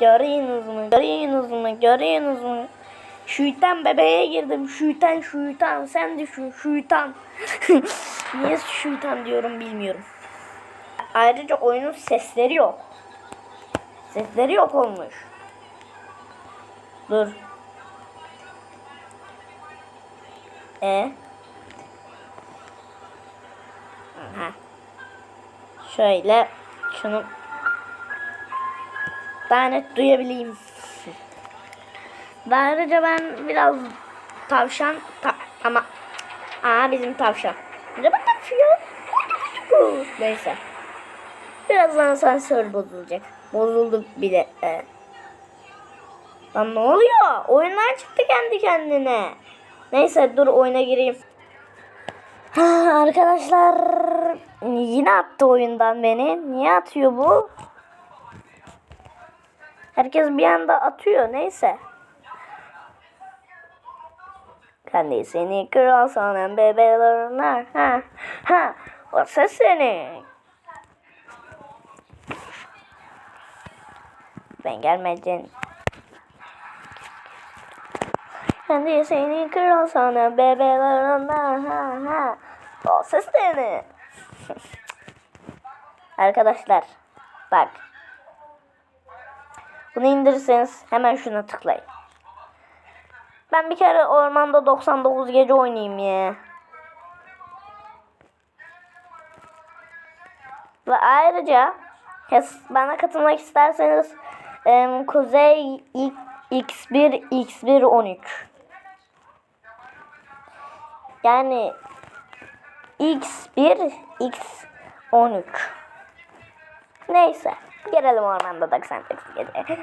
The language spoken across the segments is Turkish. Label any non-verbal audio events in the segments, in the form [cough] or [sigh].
Görüyorsunuz mu? Görüyorsunuz mu? Görüyorsunuz mu? Şuytan bebeğe girdim. Şuytan şuytan. Sen düşün şuytan. [laughs] Niye şuytan diyorum bilmiyorum. Ayrıca oyunun sesleri yok. Sesleri yok olmuş. Dur. E. Aha. Şöyle şunu daha net duyabileyim. Ayrıca ben biraz tavşan ta, ama aa bizim tavşan. Ne tavşan? Neyse. Birazdan sensör bozulacak. Bozuldu bile. Evet. Lan ne oluyor? Oyundan çıktı kendi kendine. Neyse dur oyuna gireyim. Ha, arkadaşlar yine attı oyundan beni. Niye atıyor bu? Herkes bir anda atıyor. Neyse. Kendi seni kral sanan bebelerine. Ha, ha. O ses seni. Ben gelmeden. Kendi seni kral sana bebelerine. Ha, ha. O ses seni. [laughs] Arkadaşlar bak. Bunu indirirseniz hemen şuna tıklayın. Ben bir kere ormanda 99 gece oynayayım ya. Ve ayrıca bana katılmak isterseniz Kuzey İ- X1 X1 13 yani X1 X 13 Neyse. Gelelim ormanda 98 gece.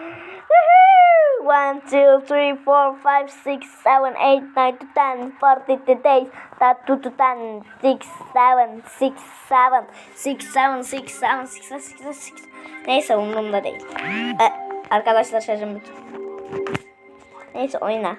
1, 2, 3, 4, 5, 6, 7, 8, 9, 10, 40 days. That 2 to 10, 6, 7, 6, 7, 6, 7, 6, 7, 6, 6, 6. Neyse umurumda değil. Ee, arkadaşlar şarjım bitti. Neyse oyna.